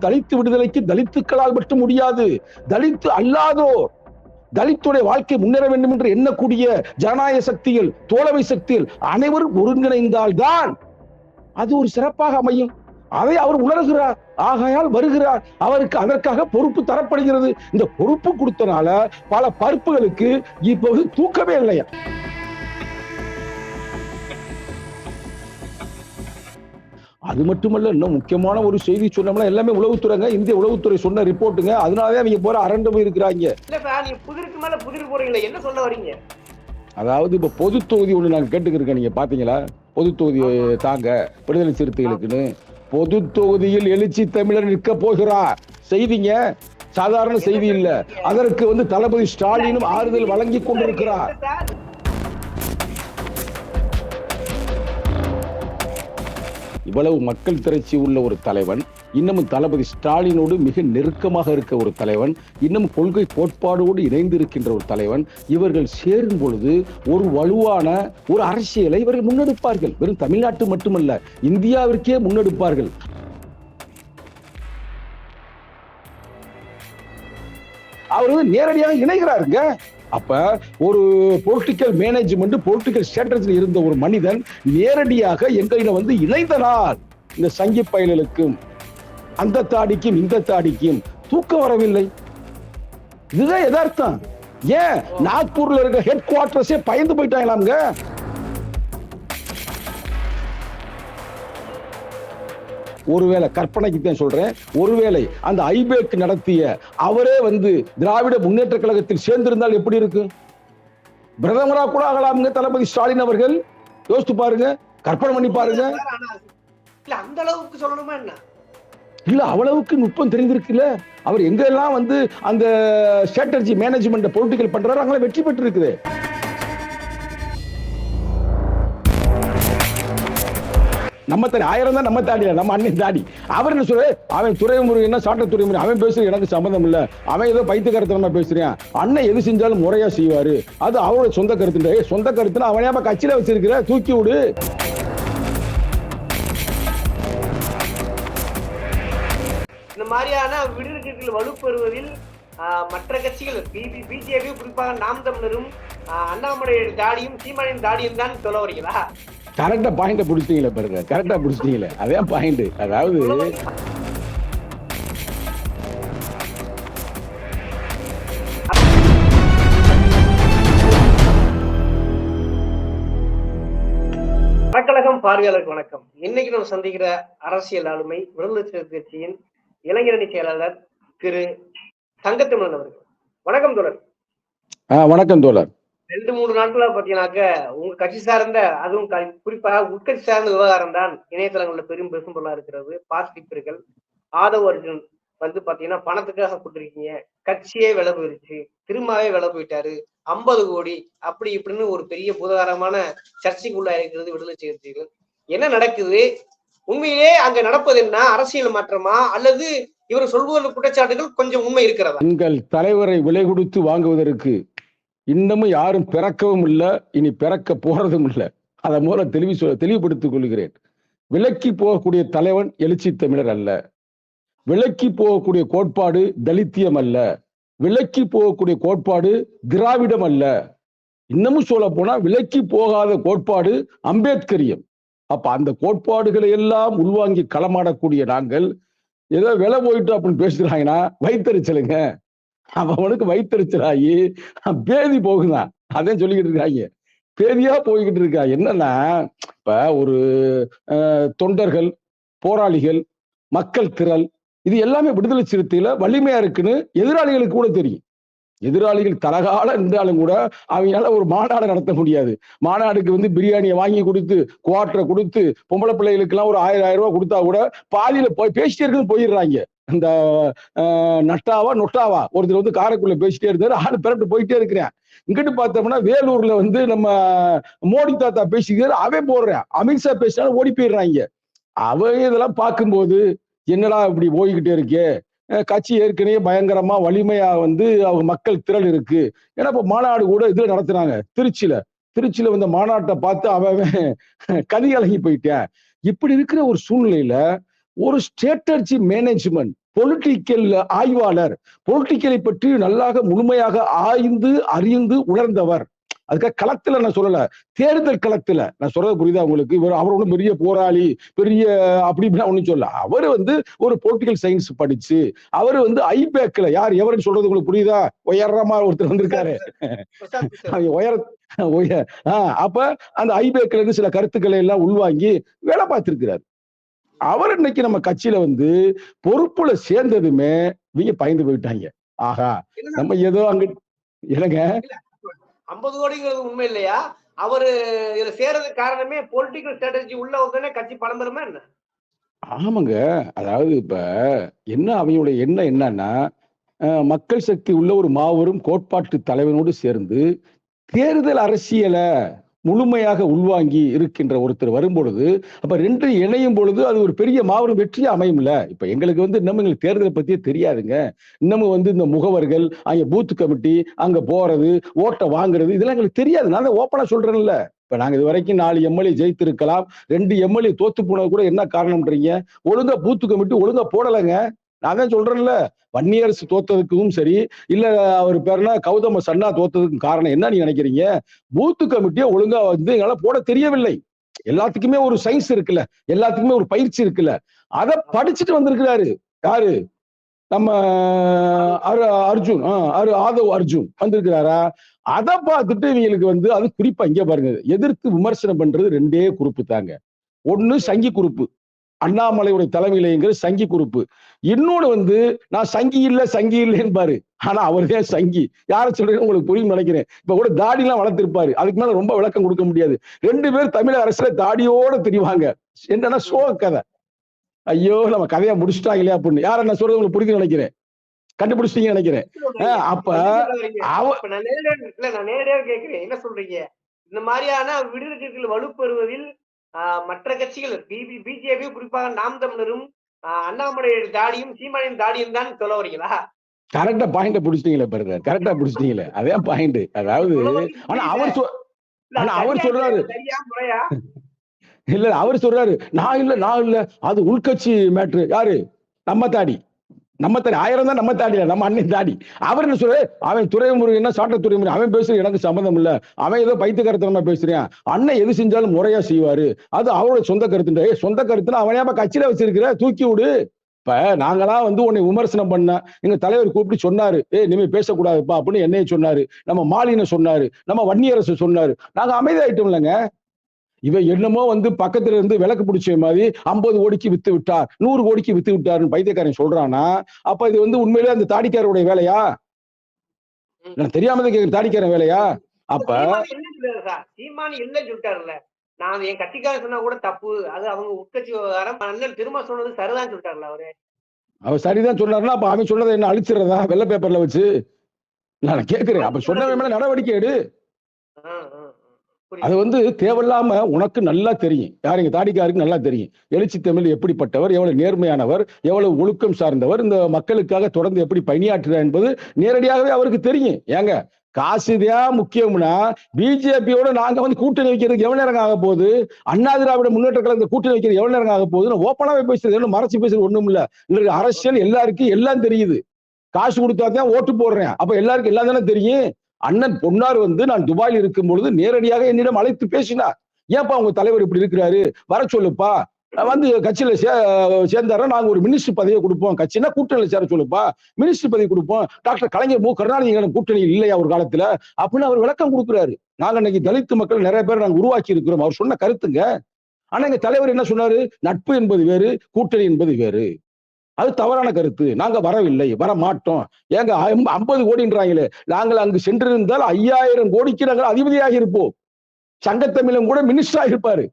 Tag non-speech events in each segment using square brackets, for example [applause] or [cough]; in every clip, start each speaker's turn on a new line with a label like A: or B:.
A: தலித்து விடுதலைக்கு தலித்துக்களால் மட்டும் முடியாது. தலித்து அல்லாதோர் தலித்துடைய வாழ்க்கை முன்னேற வேண்டும் என்று எண்ணக்கூடிய ஜனநாயக சக்திகள் தோழமை சக்திகள் அனைவரும் ஒருங்கிணைந்தால்தான் அது ஒரு சிறப்பாக அமையும். அதை அவர் உணர்கிறார். ஆகையால் வருகிறார். அவருக்கு அதற்காக பொறுப்பு தரப்படுகிறது. இந்த பொறுப்பு கொடுத்தனால பல பருப்புகளுக்கு இப்போது தூக்கமே இல்லையா? அது மட்டுமல்ல இன்னும் முக்கியமான ஒரு செய்தி சொன்னோம்னா எல்லாமே உளவுத்துறைங்க. இந்திய உளவுத்துறை சொன்ன ரிப்போர்ட்டுங்க. அதனாலதான் அவங்க போற அரண்டு போய் இருக்கிறாங்க
B: இல்லப்பா நீங்க புதிருக்கு மேல புதிர் போறீங்களே என்ன சொல்ல வரீங்க?
A: அதாவது இப்ப பொது தொகுதி ஒண்ணு நாங்க கேட்டுக்கிருக்கேன் நீங்க பாத்தீங்களா? பொது தொகுதி தாங்க விடுதலை சிறுத்தைகளுக்குன்னு. பொது தொகுதியில் எழுச்சி தமிழர் நிற்க போகிறார் செய்திங்க. சாதாரண செய்தி இல்ல. அதற்கு வந்து தளபதி ஸ்டாலினும் ஆறுதல் வழங்கி கொண்டிருக்கிறார். இவ்வளவு மக்கள் திரட்சி உள்ள ஒரு தலைவன் இன்னமும் தளபதி ஸ்டாலினோடு மிக நெருக்கமாக இருக்க ஒரு தலைவன் இன்னும் கொள்கை கோட்பாடோடு இணைந்து இருக்கின்ற ஒரு தலைவன் இவர்கள் சேரும் பொழுது ஒரு வலுவான ஒரு அரசியலை இவர்கள் முன்னெடுப்பார்கள். வெறும் தமிழ்நாட்டு மட்டுமல்ல இந்தியாவிற்கே முன்னெடுப்பார்கள். அவர் வந்து நேரடியாக இணைகிறாருங்க. அப்ப ஒரு பொலிட்டிக்கல் மேனேஜ்மெண்ட் பொலிட்டிக்கல் ஸ்ட்ராட்டஜியில் இருந்த ஒரு மனிதன் நேரடியாக எங்களிடம் வந்து இணைந்தனால் இந்த சங்கி பயல்களுக்கும் அந்த தாடிக்கும் இந்த தாடிக்கும் தூக்கம் வரவில்லை. இதுதான் எதார்த்தம் ஏன்? நாக்பூர்ல இருக்க ஹெட் குவார்டர்ஸே பயந்து போயிட்டாங்களாம்ங்க? ஒருவேளை கற்பனைக்கு தான் சொல்றேன். ஒருவேளை அந்த ஐபேக் நடத்திய அவரே வந்து திராவிட முன்னேற்ற கழகத்தில் சேர்ந்திருந்தால் எப்படி இருக்கும் பிரதமரா கூட ஆகலாமுங்க தளபதி ஸ்டாலின் அவர்கள்? யோசித்து பாருங்க கற்பனை பண்ணி பாருங்க.
B: அந்த அளவுக்கு சொல்லணுமா என்ன?
A: இல்ல அவ்வளவுக்கு நுட்பம் தெரிந்திருக்குல்ல. அவர் எங்கெல்லாம் வந்து அந்த ஸ்ட்ராட்டஜி மேனேஜ்மெண்ட் பொலிட்டிக்கல் பண்றாரு அங்கெல்லாம் வெற்றி பெற்று இருக்குது நம்ம தாடி ஆயிரம் தான் நம்ம தாடி நம்ம அண்ணன் தாடி. அவர் என்ன சொல்ற அவன் துறைமுறை என்ன சாட்ட துறைமுறை அவன் பேசுற எனக்கு சம்மந்தம் இல்ல. அவன் ஏதோ பைத்தியக்காரத்தனமா பேசுறான். அண்ணன் எது செஞ்சாலும் முறையா செய்வாரு. அது அவரோட சொந்த கருத்து சொந்த கருத்துல அவன் கட்சியில வச்சிருக்கிற? தூக்கி விடு.
B: இந்த மாதிரியான விடுதலைகள் வலுப்பெறுவதில் ஆஹ், மற்ற கட்சிகள் பிபி பிஜேபி குறிப்பாக நாம் தமிழரும் அண்ணாமலையின் தாடியும் சீமானின் தாடியும் தான் சொல்ல வரீங்களா
A: கரெக்டா பாயிண்ட புடிச்சிட்டீங்களே பாருங்க. கரெக்டா புடிச்சிட்டீங்களே. அதே பாயிண்ட் அதாவது
B: வணக்கலகம் பார்வையாளருக்கு வணக்கம். இன்னைக்கு நம்ம சந்திக்கிற அரசியல் ஆளுமை விடுதலை சிறுத்தை கட்சியின் இளைஞரணி செயலாளர் திரு தங்கத்தமிழன் அவர்கள். வணக்கம் தோழர்.
A: வணக்கம் தோழர்.
B: ரெண்டு மூணு நாட்களா பாத்தீங்கன்னாக்க உங்க கட்சி சார்ந்த அதுவும் குறிப்பாக உட்கட்சி சார்ந்த விவகாரம் தான் இணையதளங்கள்ல பெரும் பெரும் பொருளா இருக்கிறது பாசிட்டிவர்கள் ஆதவ அர்ஜுன் வந்து பாத்தீங்கன்னா பணத்துக்காக கொடுத்துருக்கீங்க. கட்சியே விலை போயிருச்சு. திரும்பவே விலை போயிட்டாரு. ஐம்பது கோடி அப்படி இப்படின்னு ஒரு பெரிய புதகாரமான சர்ச்சைக்குள்ள இருக்கிறது விடுதலை சிறுத்தைகள். என்ன நடக்குது? உண்மையிலே அங்க நடப்பது என்ன? அரசியல் மாற்றமா? அல்லது இவர் சொல்வது குற்றச்சாட்டுகள் கொஞ்சம் உண்மை இருக்கிறதா?
A: உங்கள் தலைவரை விலை கொடுத்து வாங்குவதற்கு இன்னமும் யாரும் பிறக்கவும் இல்லை இனி பிறக்க போறதும் இல்லை. அதை மூலம் தெளிவு சொல்ல தெளிவுபடுத்திக் கொள்கிறேன். விலக்கி போகக்கூடிய தலைவன் எழுச்சி தமிழர் அல்ல. விலக்கி போகக்கூடிய கோட்பாடு தலித்தியம் அல்ல. விலக்கி போகக்கூடிய கோட்பாடு திராவிடம் அல்ல. இன்னமும் சொல்ல போனா விலக்கி போகாத கோட்பாடு அம்பேத்கரியம். அப்ப அந்த கோட்பாடுகளை எல்லாம் உள்வாங்கி களமாடக்கூடிய நாங்கள் ஏதோ விலை போயிட்டு அப்படின்னு பேசுறாங்கன்னா வைத்தறிச்சலுங்க. அவனுக்கு வைத்தறிச்சலாகி பேதி போகுதான் அதே சொல்லிக்கிட்டு இருக்காங்க. பேதியா போய்கிட்டு இருக்கா? என்னன்னா இப்ப ஒரு தொண்டர்கள் போராளிகள் மக்கள் திரள் இது எல்லாமே விடுதலை சிறுத்தையில வலிமையா இருக்குன்னு எதிராளிகளுக்கு கூட தெரியும். எதிராளிகள் தலகால இருந்தாலும் கூட அவங்களால ஒரு மாநாடு நடத்த முடியாது. மாநாடுக்கு வந்து பிரியாணியை வாங்கி கொடுத்து குவார்டரை கொடுத்து பொம்பளை பிள்ளைகளுக்கு எல்லாம் ஒரு ஆயிரம் ஆயிரம் ரூபாய் கொடுத்தா கூட பாதியில போய் பேசிட்டே இருக்குன்னு போயிடுறாங்க. இந்த நட்டாவா நொட்டாவா? ஒருத்தர் வந்து காரைக்குள்ள பேசிட்டே இருந்தாரு. ஆள் பிறட்டு போயிட்டே இருக்கிறேன். இங்கிட்டு பார்த்தோம்னா வேலூர்ல வந்து நம்ம மோடி தாத்தா பேசிக்கிறாரு. அவன் போடுறேன். அமித்ஷா பேசினாலும் ஓடி போயிடுறாங்க. அவன் இதெல்லாம் பார்க்கும்போது என்னடா இப்படி போய்கிட்டே இருக்கே? கட்சி ஏற்கனவே பயங்கரமா வலிமையா வந்து அவங்க மக்கள் திரள் இருக்கு. ஏன்னா இப்ப மாநாடு கூட இதுல நடத்துனாங்க திருச்சியில திருச்சியில வந்த மாநாட்டை பார்த்து அவன் கதி அழகி போயிட்டேன். இப்படி இருக்கிற ஒரு சூழ்நிலையில ஒரு ஸ்ட்ராட்டஜி மேனேஜ்மெண்ட் பொலிட்டிக்கல் ஆய்வாளர். பொலிட்டிக்கலை பற்றி நல்லாக முழுமையாக ஆய்ந்து அறிந்து உணர்ந்தவர். அதுக்காக களத்துல நான் சொல்லல. தேர்தல் களத்துல. நான் சொல்றது புரியுதா உங்களுக்கு? இவர் அவர் ஒன்றும் பெரிய போராளி பெரிய அப்படி இப்படிலாம் ஒண்ணும் சொல்ல அவர் வந்து ஒரு பொலிட்டிக்கல் சயின்ஸ் படிச்சு அவர் வந்து ஐபேக்ல யார் எவருன்னு சொல்றது உங்களுக்கு புரியுதா? உயரமா ஒருத்தர் வந்திருக்காரு. உயர ஆஹ் அப்ப அந்த ஐபேக்ல இருந்து சில கருத்துக்களை எல்லாம் உள்வாங்கி வேலை பார்த்திருக்கிறார். அவர் இன்னைக்கு நம்ம கட்சியில வந்து பொறுப்புல சேர்ந்ததுமே இவங்க பயந்து போயிட்டாங்க. ஆஹா
B: என்ன
A: நம்ம ஏதோ அங்க இல்லைங்க
B: ஐம்பது கோடிங்கிறது உண்மை இல்லையா? அவரு இதுல சேர்றதுக்கு காரணமே பொலிட்டிக்கல் ஸ்ட்ராட்டஜி உள்ள வந்தோடனே கட்சி பெறுமா என்ன?
A: ஆமாங்க. அதாவது இப்ப என்ன அவங்களுடைய எண்ணம் என்னன்னா மக்கள் சக்தி உள்ள ஒரு மாபெரும் கோட்பாட்டு தலைவனோடு சேர்ந்து தேர்தல் அரசியலை முழுமையாக உள்வாங்கி இருக்கின்ற ஒருத்தர் வரும்பொழுது அப்ப ரெண்டு இணையும் பொழுது அது ஒரு பெரிய மாபெரும் வெற்றியா அமையும்ல? இப்ப எங்களுக்கு வந்து இன்னமும் எங்களுக்கு தேர்தலை பத்தியே தெரியாதுங்க. இன்னமும் வந்து இந்த முகவர்கள் அங்க பூத் கமிட்டி அங்க போறது ஓட்டை வாங்குறது இதெல்லாம் எங்களுக்கு தெரியாது. நான் தான் ஓப்பனா சொல்றேன்ல. இப்ப நாங்க இது வரைக்கும் நாலு எம்எல்ஏ ஜெயித்திருக்கலாம் ரெண்டு எம்எல்ஏ தோத்து போனது கூட என்ன காரணம்ன்றீங்க? ஒழுங்கா பூத்து கமிட்டி ஒழுங்கா போடலைங்க. நான் தான் சொல்றேன்ல வன்னியரசு தோத்ததுக்கும் சரி இல்ல அவர் பேர்னா கௌதம சன்னா தோத்ததுக்கும் காரணம். என்ன நீங்க நினைக்கிறீங்க? பூத்து கமிட்டியை ஒழுங்கா வந்து எங்களால் போட தெரியவில்லை. எல்லாத்துக்குமே ஒரு சயின்ஸ் இருக்குல்ல எல்லாத்துக்குமே ஒரு பயிற்சி இருக்குல்ல. அதை படிச்சுட்டு வந்திருக்கிறாரு. யாரு? நம்ம அரு- அர்ஜுன் அரு- ஆதவ் அர்ஜுன் வந்திருக்கிறாரா? அதை பார்த்துட்டு இவங்களுக்கு வந்து அது குறிப்பா இங்க பாருங்க எதிர்த்து விமர்சனம் பண்றது ரெண்டே குறிப்பு தாங்க. ஒண்ணு சங்கி குறிப்பு அண்ணாமலையுடைய தலைமையிலங்கிற சங்கி குறிப்பு. இன்னொன்னு வந்து நான் சங்கி இல்ல சங்கி இல்லைன்னு பாரு. ஆனா அவர்தான் சங்கி. யார சொல்றேன்னு உங்களுக்கு புரியும் நினைக்கிறேன். இப்ப கூட தாடி எல்லாம் வளர்த்திருப்பாரு. அதுக்கு மேல ரொம்ப விளக்கம் கொடுக்க முடியாது. ரெண்டு பேர் தமிழக அரசுல தாடியோட தெரிவாங்க. என்னன்னா சோ கதை. ஐயோ நம்ம கதையா முடிச்சுட்டாங்களே அப்படின்னு யார நான் சொல்றது? உங்களுக்கு புரியுது நினைக்கிறேன். கண்டுபிடிச்சிட்டீங்கன்னு நினைக்கிறேன். அப்ப அவ
B: நான் நேரடியா இல்ல நான் நேரடியா கேக்குறேன் என்ன சொல்றீங்க? இந்த மாதிரியான விடுதலை வலுப்பெறுவதில் மற்ற கட்சிகள் பிபி பிஜேபி குறிப்பாக நாம் தமிழரும் ஆஹ், அண்ணாமலையுடைய தாடியும் சீமானின் தாடியும் தான் சொல்ல வரீங்களா?
A: கரெக்டா பாயிண்ட பிடிச்சிட்டீங்களே பாருங்க. கரெக்டா பிடிச்சிட்டீங்களே. அதே பாயிண்ட் அதாவது ஆனா. அவர் ஆனா அவர் சொல்றாரு. [laughs]
B: இல்ல
A: அவர் சொல்றாரு. நான் இல்ல நான் இல்ல. அது உள்கட்சி மேட்ரு. யாரு? நம்ம தாடி. நம்ம தாடி ஆயிரம் தான் நம்ம தாடி நம்ம அண்ணன் தாடி அவர் என்ன சொல்றாரு? அவன் துறைமுருகன் சாட்ட துறைமுருகன். அவன் பேசுற எனக்கு சம்மந்தம் இல்ல. அவன் ஏதோ பைத்தியக்காரத்தனமா பேசுறான் அண்ணன் எது செஞ்சாலும் முறையா செய்வாரு. அது அவரோட சொந்த கருத்துன்ற சொந்த கருத்துனா அவன் ஏன் கட்சியில வச்சிருக்கிற? தூக்கி விடு. இப்ப நாங்களாம் வந்து உன்னை விமர்சனம் பண்ண எங்க தலைவர் கூப்பிட்டு சொன்னாரு. ஏ இனிமே பேசக்கூடாதுப்பா அப்படின்னு என்னைய சொன்னாரு. நம்ம மாலின சொன்னாரு. நம்ம வன்னியரசு சொன்னாரு. நாங்க அமைதியாயிட்டோம் இல்லைங்க இவன் என்னமோ வந்து பக்கத்துல இருந்து விளக்கு பிடிச்ச மாதிரி ஐம்பது கோடிக்கு வித்து விட்டார் நூறு கோடிக்கு வித்து விட்டாருன்னு பைத்தியக்காரன் சொல்றானா அப்ப இது வந்து உண்மையிலே அந்த தாடிக்காரருடைய வேலையா. நான் தெரியாம தான் கேக்குறேன் தாடிக்காரன் வேலையா? அப்ப
B: சீமான் என்ன சொல்லிட்டாருல்ல? நான் என் கட்சிக்காரன் சொன்னா கூட தப்பு அது அவங்க உட்கட்சி விவகாரம் அண்ணன் திரும்ப சொன்னது சரிதான் சொல்லிட்டாருல்ல அவரு.
A: அவன் சரிதான் சொன்னாருன்னா அப்ப அவன் சொன்னதை என்ன அழிச்சிடுறதா? வெள்ளை பேப்பர்ல வச்சு? நான் கேக்குறேன் அப்ப மேல நடவடிக்கை எடு. அது வந்து தேவையில்லாம உனக்கு நல்லா தெரியும். யாருங்க தாடிக்காருக்கு நல்லா தெரியும். எழுச்சி தமிழ் எப்படிப்பட்டவர் எவ்வளவு நேர்மையானவர் எவ்வளவு ஒழுக்கம் சார்ந்தவர் இந்த மக்களுக்காக தொடர்ந்து எப்படி பணியாற்றுறார் என்பது நேரடியாகவே அவருக்கு தெரியும். ஏங்க காசுதான் முக்கியம்னா பிஜேபியோட நாங்க வந்து கூட்டணி வைக்கிறதுக்கு எவ்வளவு நேரம் ஆக போகுது? அண்ணா திராவிட முன்னேற்ற கழகத்தை கூட்டணி வைக்கிறது எவ்வளவு நேரம் ஆக போகுதுன்னு ஓப்பனாவே பேசுறது. என்ன மறைச்சு பேசுறது ஒண்ணும் இல்ல. இன்றைக்கு அரசியல் எல்லாருக்கும் எல்லாம் தெரியுது. காசு கொடுத்தா தான் ஓட்டு போடுறேன். அப்ப எல்லாருக்கும் எல்லாம் தானே தெரியும்? அண்ணன் பொன்னார் வந்து நான் துபாயில் இருக்கும் பொழுது நேரடியாக என்னிடம் அழைத்து பேசினார். ஏன்பா உங்க தலைவர் இப்படி இருக்கிறாரு? வர சொல்லுப்பா. வந்து கட்சியில சே சேர்ந்தாரா நாங்க ஒரு மினிஸ்டர் பதவியை கொடுப்போம். கட்சினா கூட்டணியில சேர சொல்லுப்பா. மினிஸ்டர் பதவி கொடுப்போம். டாக்டர் கலைஞர் மு. கருணாநிதி கூட்டணி இல்லையா ஒரு காலத்துல? அப்படின்னு அவர் விளக்கம் கொடுக்குறாரு. நாங்க இன்னைக்கு தலித்து மக்கள் நிறைய பேர் நாங்க உருவாக்கி இருக்கிறோம். அவர் சொன்ன கருத்துங்க. ஆனா எங்க தலைவர் என்ன சொன்னாரு? நட்பு என்பது வேறு கூட்டணி என்பது வேறு. அது தவறான கருத்து. நாங்க வரவில்லை. வர மாட்டோம் ஏங்க ஐம்பது கோடின்றாங்களே. நாங்கள் அங்கு சென்றிருந்தால் ஐயாயிரம் கோடிக்கு நாங்கள் அதிபதியாக இருப்போம். சங்கத்தமிழன் கூட மினிஸ்டரா இருப்பாரு.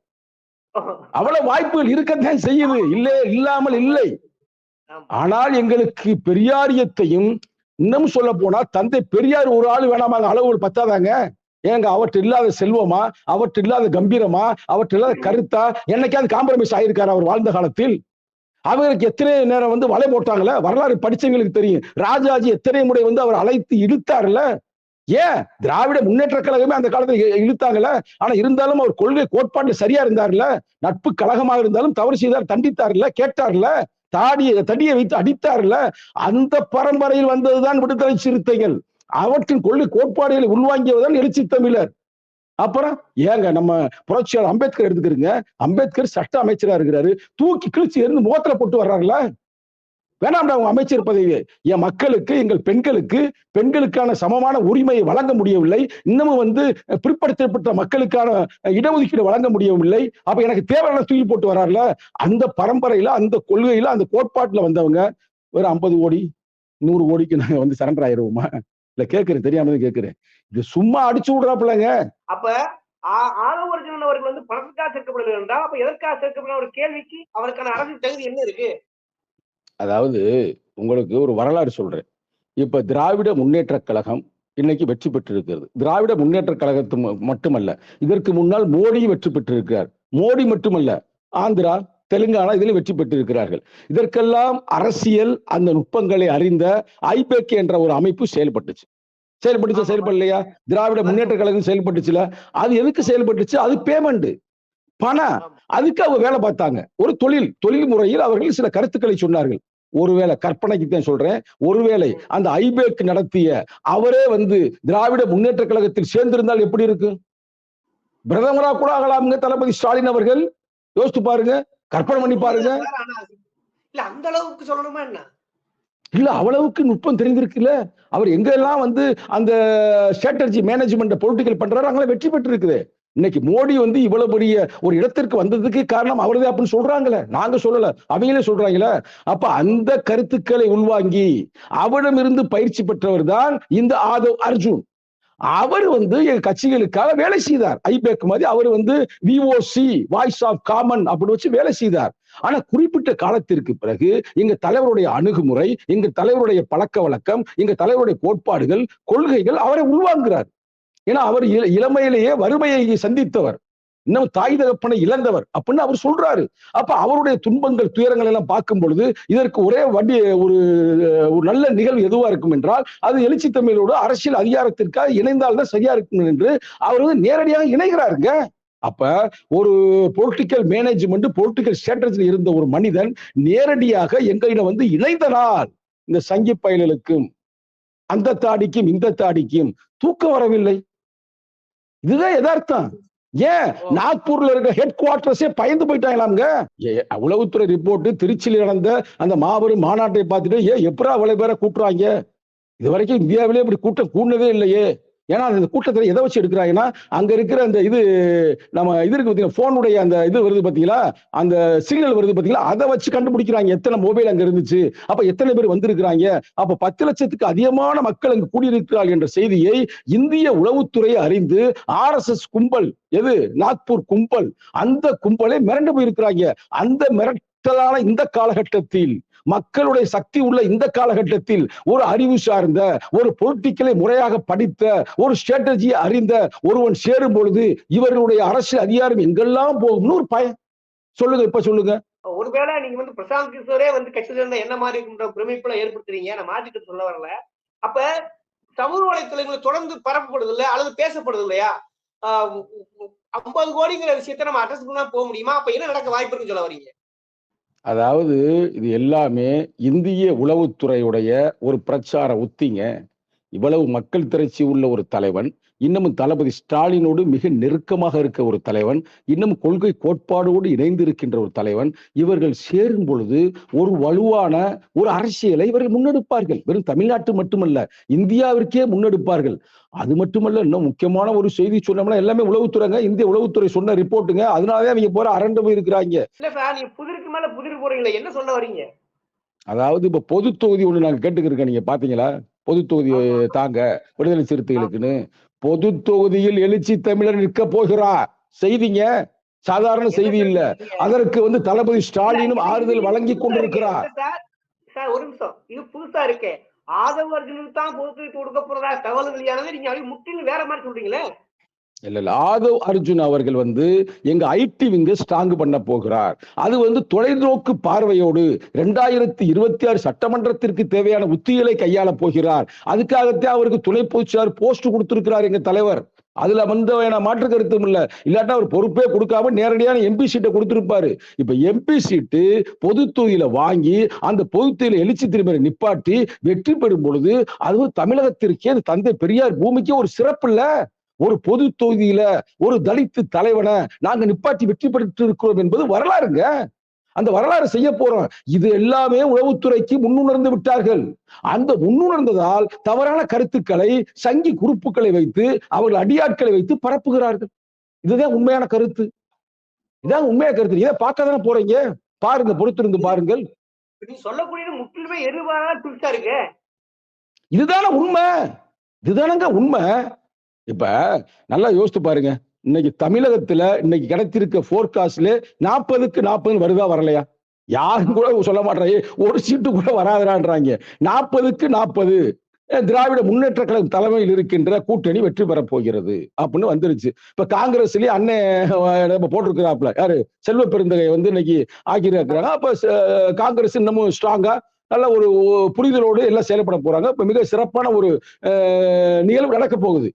A: அவ்வளவு வாய்ப்புகள் இருக்கத்தான் செய்யுது. இல்லை இல்லாமல் இல்லை. ஆனால் எங்களுக்கு பெரியாரியத்தையும் இன்னும் சொல்ல போனா தந்தை பெரியார் ஒரு ஆள் வேணாமாங்க அளவுகள் பத்தாதாங்க. ஏங்க அவற்று இல்லாத செல்வமா? அவற்று இல்லாத கம்பீரமா? அவற்று இல்லாத கருத்தா? என்னைக்காவது காம்ப்ரமைஸ் ஆயிருக்காரு அவர் வாழ்ந்த காலத்தில்? அவருக்கு எத்தனை நேரம் வந்து வலை போட்டாங்களே வரலாறு படிச்சவங்களுக்கு தெரியும். ராஜாஜி எத்தனை முறை வந்து அவர் அழைத்து இழுத்தாருல ஏன்? திராவிட முன்னேற்ற கழகமே அந்த காலத்துல இ- இழுத்தாங்கல்ல? ஆனா இருந்தாலும் அவர் கொள்கை கோட்பாடு சரியா இருந்தார்ல நட்பு கழகமாக இருந்தாலும் தவறு செய்தார் தண்டித்தார்ல கேட்டார்ல தாடிய தடியை வைத்து அடித்தார்ல அந்த பரம்பரையில் வந்ததுதான் விடுதலை சிறுத்தைகள். அவற்றின் கொள்ளை கோட்பாடுகளை உள்வாங்கியவர்தான் எழுச்சி தமிழர். அப்புறம் ஏங்க நம்ம புரட்சியாளர் அம்பேத்கர் எடுத்துக்கிறீங்க. அம்பேத்கர் சட்ட அமைச்சரா இருக்கிறாரு. தூக்கி கிழிச்சு இருந்து முகத்துல போட்டு வர்றாருல? வேணாம்டா உங்க அமைச்சர் பதவி என் மக்களுக்கு எங்கள் பெண்களுக்கு பெண்களுக்கான சமமான உரிமையை வழங்க முடியவில்லை. இன்னமும் வந்து பிற்படுத்தப்பட்ட மக்களுக்கான இடஒதுக்கீடு வழங்க முடியவில்லை. அப்ப எனக்கு தேவையான தூக்கி போட்டு வர்றாருல? அந்த பரம்பரையில அந்த கொள்கையில அந்த கோட்பாட்டுல வந்தவங்க. ஒரு ஐம்பது கோடி நூறு கோடிக்கு நாங்க வந்து சரண்டர் ஆயிடுவோமா இல்ல கேக்குறேன் தெரியாம கேக்குறேன் இது சும்மா அடிச்சு விடுறாப்புலங்க
B: அப்ப ஆதவர்ஜுனன் அவர்கள் வந்து பணத்துக்காக சேர்க்கப்படுகிறது என்றால் அப்ப எதற்காக சேர்க்கப்பட ஒரு கேள்விக்கு அவருக்கான அரசியல் தகுதி என்ன இருக்கு?
A: அதாவது உங்களுக்கு ஒரு வரலாறு சொல்றேன். இப்ப திராவிட முன்னேற்ற கழகம் இன்னைக்கு வெற்றி பெற்றிருக்கிறது. திராவிட முன்னேற்ற கழகத்து மட்டுமல்ல இதற்கு முன்னால் மோடி வெற்றி பெற்றிருக்கிறார். மோடி மட்டுமல்ல ஆந்திரா தெலுங்கானா இதில் வெற்றி பெற்றிருக்கிறார்கள். இதற்கெல்லாம் அரசியல் அந்த நுட்பங்களை அறிந்த ஐபேக் என்ற ஒரு அமைப்பு செயல்பட்டுச்சு. செயல்பட்டுச்சு. செயல்படலையா? திராவிட முன்னேற்ற கழகம் செயல்பட்டுச்சுல? அது எதுக்கு செயல்பட்டுச்சு? அது பேமெண்ட். பணம் அதுக்கு அவங்க வேலை பார்த்தாங்க. ஒரு தொழில். தொழில் முறையில் அவர்கள் சில கருத்துக்களை சொன்னார்கள். ஒருவேளை கற்பனைக்கு தான் சொல்றேன். ஒருவேளை அந்த ஐபேக் நடத்திய அவரே வந்து திராவிட முன்னேற்ற கழகத்தில் சேர்ந்திருந்தால் எப்படி இருக்கு? பிரதமரா கூட ஆகலாமுங்க தளபதி ஸ்டாலின் அவர்கள். யோசித்து பாருங்க. கற்பனை பண்ணி பாருங்க.
B: இல்ல அந்த அளவுக்கு சொல்லணுமா என்ன?
A: இல்ல அவ்வளவுக்கு நுட்பம் தெரிந்திருக்குல்ல. அவர் எங்கெல்லாம் வந்து அந்த ஸ்ட்ராட்டஜி மேனேஜ்மெண்ட் பொலிட்டிக்கல் பண்றாரு அங்கெல்லாம் வெற்றி பெற்று இருக்குது இன்னைக்கு மோடி வந்து இவ்வளவு பெரிய ஒரு இடத்திற்கு வந்ததுக்கு காரணம் அவரது அப்படின்னு சொல்றாங்களே. நாங்க சொல்லல அவங்களே சொல்றாங்களே. அப்ப அந்த கருத்துக்களை உள்வாங்கி அவரிடமிருந்து பயிற்சி பெற்றவர் தான் இந்த ஆதவ் அர்ஜுன். அவர் வந்து எங்க கட்சிகளுக்காக வேலை செய்தார். ஐபேக் மாதிரி அவர் வந்து விஓசி வாய்ஸ் ஆஃப் காமன் அப்படி வச்சு வேலை செய்தார். ஆனா குறிப்பிட்ட காலத்திற்கு பிறகு எங்க தலைவருடைய அணுகுமுறை எங்க தலைவருடைய பழக்க வழக்கம் எங்க தலைவருடைய கோட்பாடுகள் கொள்கைகள் அவரை உள்வாங்குகிறார் ஏன்னா அவர் இள- இளமையிலேயே வறுமையை சந்தித்தவர். இன்னும் தாய் தகப்பனை இழந்தவர் அப்படின்னு அவர் சொல்றாரு. அப்ப அவருடைய துன்பங்கள் துயரங்கள் எல்லாம் பார்க்கும் பொழுது இதற்கு ஒரே வண்டி ஒரு ஒரு நல்ல நிகழ்வு எதுவா இருக்கும் என்றால் அது எழுச்சி தமிழோடு அரசியல் அதிகாரத்திற்காக இணைந்தால்தான் சரியா இருக்கும் என்று அவர் வந்து நேரடியாக இணைகிறாருங்க. அப்ப ஒரு பொலிட்டிக்கல் மேனேஜ்மெண்ட் பொலிட்டிக்கல் ஸ்டேட்டஸில் இருந்த ஒரு மனிதன் நேரடியாக எங்களிடம் வந்து இணைந்த நாள் இந்த சங்கி பயல்களுக்கும் அந்த தாடிக்கும் இந்த தாடிக்கும் தூக்கம் வரவில்லை. இதுதான் எதார்த்தம் ஏன்? நாக்பூர்ல இருக்க ஹெட் குவார்டர்ஸே பயந்து போயிட்டாங்களாம்ங்க. உளவுத்துறை ரிப்போர்ட் திருச்சியில் நடந்த அந்த மாபெரும் மாநாட்டை பார்த்துட்டு ஏன் எப்பரா அவ்வளவு பேரை கூட்டுறாங்க? இது வரைக்கும் இந்தியாவிலே இப்படி கூட்டம் கூடவே இல்லையே. ஏன்னா அந்த கூட்டத்தில் எதை வச்சு எடுக்கிறாங்கன்னா அங்க இருக்கிற அந்த இது நம்ம இது இருக்கு பார்த்தீங்கன்னா போனுடைய அந்த இது வருது பார்த்தீங்களா அந்த சிக்னல் வருது பாத்தீங்களா அதை வச்சு கண்டுபிடிக்கிறாங்க. எத்தனை மொபைல் அங்க இருந்துச்சு அப்ப எத்தனை பேர் வந்திருக்கிறாங்க அப்ப பத்து லட்சத்துக்கு அதிகமான மக்கள் அங்கு கூடியிருக்கிறார்கள் என்ற செய்தியை இந்திய உளவுத்துறை அறிந்து ஆர்எஸ்எஸ் கும்பல் எது நாக்பூர் கும்பல் அந்த கும்பலை மிரண்டு போயிருக்கிறாங்க. அந்த மிரட்டலான இந்த காலகட்டத்தில் மக்களுடைய சக்தி உள்ள இந்த காலகட்டத்தில் ஒரு அறிவு சார்ந்த ஒரு பொலிட்டிக்கலை முறையாக படித்த ஒரு ஸ்ட்ராட்டஜியை அறிந்த ஒருவன் சேரும் பொழுது இவர்களுடைய அரசியல் அதிகாரம் எங்கெல்லாம் போகும்னு ஒரு பயம் சொல்லுங்க இப்ப சொல்லுங்க.
B: ஒருவேளை நீங்க வந்து பிரசாந்த் கிஷோரே வந்து கட்சியில இருந்த என்ன மாதிரி இருக்குன்ற பிரமிப்புல ஏற்படுத்துறீங்க? நான் மாற்றிட்டு சொல்ல வரல. அப்ப சமூக வலைத்தளங்கள் தொடர்ந்து பரப்பப்படுது இல்ல அல்லது பேசப்படுது இல்லையா? ஐம்பது கோடிங்கிற விஷயத்த நம்ம அட்ரஸ் பண்ணா போக முடியுமா? அப்ப என்ன நடக்க வாய்ப்பு இருக்குன்னு சொல்ல வரீங்க?
A: அதாவது இது எல்லாமே இந்திய உளவுத்துறையுடைய ஒரு பிரச்சார உத்திங்க. இவ்வளவு மக்கள் திரட்சி உள்ள ஒரு தலைவன். இன்னமும் தளபதி ஸ்டாலினோடு மிக நெருக்கமாக இருக்க ஒரு தலைவன் இன்னும் கொள்கை கோட்பாடோடு இணைந்து இருக்கின்ற ஒரு தலைவன் இவர்கள் சேரும் பொழுது ஒரு வலுவான ஒரு அரசியலை இவர்கள் முன்னெடுப்பார்கள். வெறும் தமிழ்நாட்டு மட்டுமல்ல இந்தியாவிற்கே முன்னெடுப்பார்கள். அது மட்டுமல்ல இன்னும் முக்கியமான ஒரு செய்தி சொன்னோம்னா எல்லாமே உளவுத்துறைங்க. இந்திய உளவுத்துறை சொன்ன ரிப்போர்ட்டுங்க. அதனாலதான் அவங்க போற அரண்டு போயிருக்கிறாங்க.
B: புதிருக்கு மேல புதிர் போறீங்களே என்ன சொல்ல வரீங்க
A: அதாவது இப்ப பொது தொகுதி ஒண்ணு நாங்க கேட்டுக்கிருக்கோம் நீங்க பாத்தீங்களா? பொது தொகுதி
B: ஆமா.
A: தாங்க விடுதலை சிறுத்தைகளுக்குன்னு பொது தொகுதியில் எழுச்சி தமிழர் நிற்க போகிறார் செய்திங்க. சாதாரண செய்தி இல்ல. அதற்கு வந்து தளபதி ஸ்டாலினும் ஆறுதல் வழங்கி கொண்டிருக்கிறார்.
B: சார்? ஒரு நிமிஷம். இது புதுசா இருக்கே. ஆதவ அர்ஜுனுக்கு தான் பொதுத்துறை கொடுக்க போறதா? தகவல் வெளியானது நீங்க முற்றிலும் வேற மாதிரி சொல்றீங்களே?
A: இல்ல இல்ல. ஆதவ் அர்ஜுன் அவர்கள் வந்து எங்க ஐடி விங்க ஸ்ட்ராங் பண்ண போகிறார். அது வந்து தொலைநோக்கு பார்வையோடு ரெண்டாயிரத்தி இருபத்தி ஆறு சட்டமன்றத்திற்கு தேவையான உத்திகளை கையாள போகிறார். அதுக்காகத்தான் அவருக்கு துணை பொதுச்சார் போஸ்ட் கொடுத்திருக்கிறார் எங்க தலைவர். அதுல வந்து மாற்று கருத்தும் இல்ல. இல்லாட்டா அவர் பொறுப்பே கொடுக்காம நேரடியான எம்பி சீட்டை கொடுத்திருப்பாரு. இப்ப எம்பி சீட்டு பொது தொகுதியில வாங்கி அந்த பொது தொகுதியில எழுச்சி திரும்ப நிப்பாட்டி வெற்றி பெறும் பொழுது அதுவும் தமிழகத்திற்கே தந்தை பெரியார் பூமிக்கே ஒரு சிறப்பு இல்ல. ஒரு பொது தொகுதியில ஒரு தலித்து தலைவனை நாங்க நிப்பாட்டி வெற்றி பெற்று இருக்கிறோம் என்பது வரலாறுங்க. அந்த வரலாறு செய்ய போறோம். இது எல்லாமே உளவுத்துறைக்கு முன்னுணர்ந்து விட்டார்கள். அந்த முன்னுணர்ந்ததால் தவறான கருத்துக்களை சங்கி குறிப்புகளை வைத்து அவர்கள் அடியாட்களை வைத்து பரப்புகிறார்கள். இதுதான் உண்மையான கருத்து. இதான் உண்மையான கருத்து. இதை பார்க்க தானே போறீங்க? பாருங்க பொறுத்திருந்து பாருங்கள்.
B: சொல்லக்கூடியது முற்றிலுமே ட்விஸ்டா இருக்கு
A: இதுதானே உண்மை. இதுதானங்க உண்மை. இப்ப நல்லா யோசித்து பாருங்க. இன்னைக்கு தமிழகத்துல இன்னைக்கு கிடைச்சிருக்க போர்காஸ்ட்ல நாற்பதுக்கு நாற்பது வருதா வரலையா? யாரும் கூட சொல்ல மாட்டாங்க ஒரு சீட்டு கூட வராதுறான்றாங்க நாற்பதுக்கு நாற்பது திராவிட முன்னேற்ற கழகம் தலைமையில் இருக்கின்ற கூட்டணி வெற்றி பெற போகிறது அப்படின்னு வந்துருச்சு. இப்ப காங்கிரஸ்லயே அண்ணன் நம்ம போட்டிருக்கிறாப்ல யாரு? செல்வ பெருந்தகை வந்து இன்னைக்கு ஆக்கியிருக்கிறாங்க. அப்ப காங்கிரஸ் இன்னமும் ஸ்ட்ராங்கா நல்ல ஒரு புரிதலோடு எல்லாம் செயல்பட போறாங்க. இப்ப மிக சிறப்பான ஒரு நிகழ்வு நடக்க போகுது.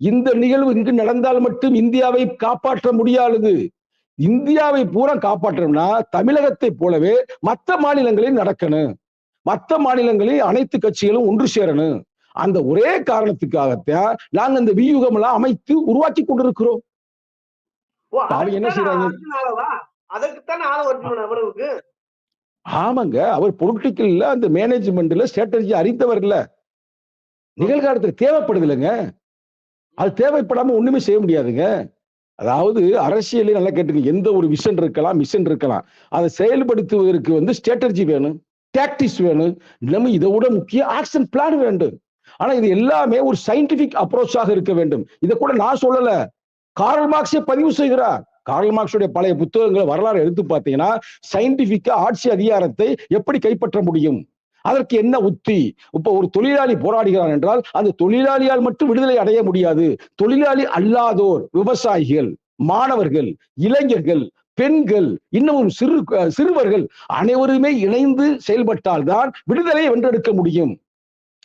A: இந்த நிகழ்வு இங்கு நடந்தால் மட்டும் இந்தியாவை காப்பாற்ற முடியாதது. இந்தியாவை பூரா காப்பாற்றணும்னா தமிழகத்தை போலவே மற்ற மாநிலங்களில் நடக்கணும். மற்ற மாநிலங்களில் அனைத்து கட்சிகளும் ஒன்று சேரணும். அந்த ஒரே காரணத்துக்காகத்தான் நாங்க இந்த வியூகம் எல்லாம் அமைத்து உருவாக்கி கொண்டிருக்கிறோம். அவங்க என்ன
B: அவ்வளவுக்கு
A: ஆமாங்க அவர் பொலிட்டிக்கல்ல அந்த மேனேஜ்மெண்ட்ல ஸ்ட்ராட்டஜி அறிந்தவர் இல்ல. நிகழ்காலத்துக்கு தேவைப்படுது இல்லைங்க. அது தேவைப்படாமல் ஒன்றுமே செய்ய முடியாதுங்க. அதாவது அரசியலில் நல்லா கேட்டுங்க எந்த ஒரு விஷன் இருக்கலாம் மிஷன் இருக்கலாம். அதை செயல்படுத்துவதற்கு வந்து ஸ்ட்ராட்டஜி வேணும் டாக்டிக்ஸ் வேணும். நம்ம இதை விட முக்கிய ஆக்ஷன் பிளான் வேண்டும். ஆனா இது எல்லாமே ஒரு சயின்டிபிக் அப்ரோச்சாக இருக்க வேண்டும். இதை கூட நான் சொல்லல. கார்ல் மார்க்ஸே பதிவு செய்கிறார். கார்ல் மார்க்ஸுடைய பழைய புத்தகங்களை வரலாறு எடுத்து பார்த்தீங்கன்னா சயின்டிபிக்கா ஆட்சி அதிகாரத்தை எப்படி கைப்பற்ற முடியும்? அதற்கு என்ன உத்தி? இப்ப ஒரு தொழிலாளி போராடுகிறான் என்றால் அந்த தொழிலாளியால் மட்டும் விடுதலை அடைய முடியாது. தொழிலாளி அல்லாதோர் விவசாயிகள் மாணவர்கள் இளைஞர்கள் பெண்கள் இன்னமும் சிறு சிறுவர்கள் அனைவருமே இணைந்து செயல்பட்டால்தான் விடுதலையை வென்றெடுக்க முடியும்.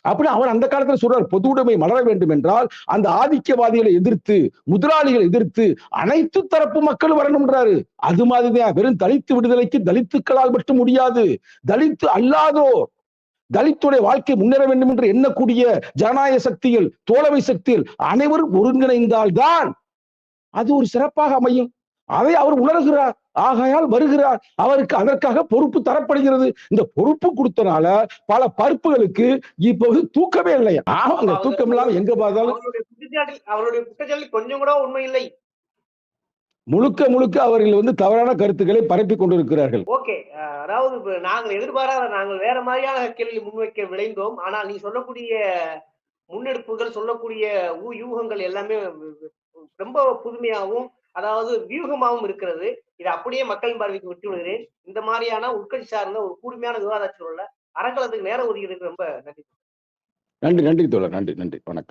A: அப்படி அவர் அந்த காலத்துல சொல்றார் பொது உடைமை மலர வேண்டும் என்றால் அந்த ஆதிக்கவாதிகளை எதிர்த்து முதலாளிகளை எதிர்த்து அனைத்து தரப்பு மக்கள் வரணும்ன்றாரு அது மாதிரிதான் வெறும் தலித்து விடுதலைக்கு தலித்துக்களால் மட்டும் முடியாது. தலித்து அல்லாதோர் தலித்துடைய வாழ்க்கை முன்னேற வேண்டும் என்று எண்ணக்கூடிய ஜனநாயக சக்திகள் தோழமை சக்திகள் அனைவரும் ஒருங்கிணைந்தால்தான் அது ஒரு சிறப்பாக அமையும். அதை அவர் உணர்கிறார். ஆகையால் வருகிறார். அவருக்கு அதற்காக பொறுப்பு தரப்படுகிறது. இந்த பொறுப்பு கொடுத்தனால பல பருப்புகளுக்கு இப்போது தூக்கமே இல்லை. ஆமாங்க தூக்கம் இல்லாம எங்க பார்த்தாலும்
B: அவருடைய குற்றச்சாட்டில் கொஞ்சம் கூட உண்மை இல்லை.
A: முழுக்க முழுக்க அவர்கள் வந்து தவறான கருத்துக்களை பரப்பி கொண்டிருக்கிறார்கள்.
B: ஓகே அதாவது இப்ப நாங்கள் எதிர்பாராத நாங்கள் வேற மாதிரியான கேள்வி முன்வைக்க விளைந்தோம் ஆனால் நீ சொல்லக்கூடிய முன்னெடுப்புகள் சொல்லக்கூடிய ஊ- யூகங்கள் எல்லாமே ரொம்ப புதுமையாகவும் அதாவது வியூகமாகவும் இருக்கிறது. இதை அப்படியே மக்களின் பார்வைக்கு விட்டு விடுகிறேன். இந்த மாதிரியான உட்கட்சி சார்ந்த ஒரு கூர்மையான விவாதத்தில் உள்ள அறக்கலத்துக்கு நேரம் ஒதுக்கிறதுக்கு ரொம்ப நன்றி.
A: நன்றி நன்றி தோழர். நன்றி நன்றி. வணக்கம்.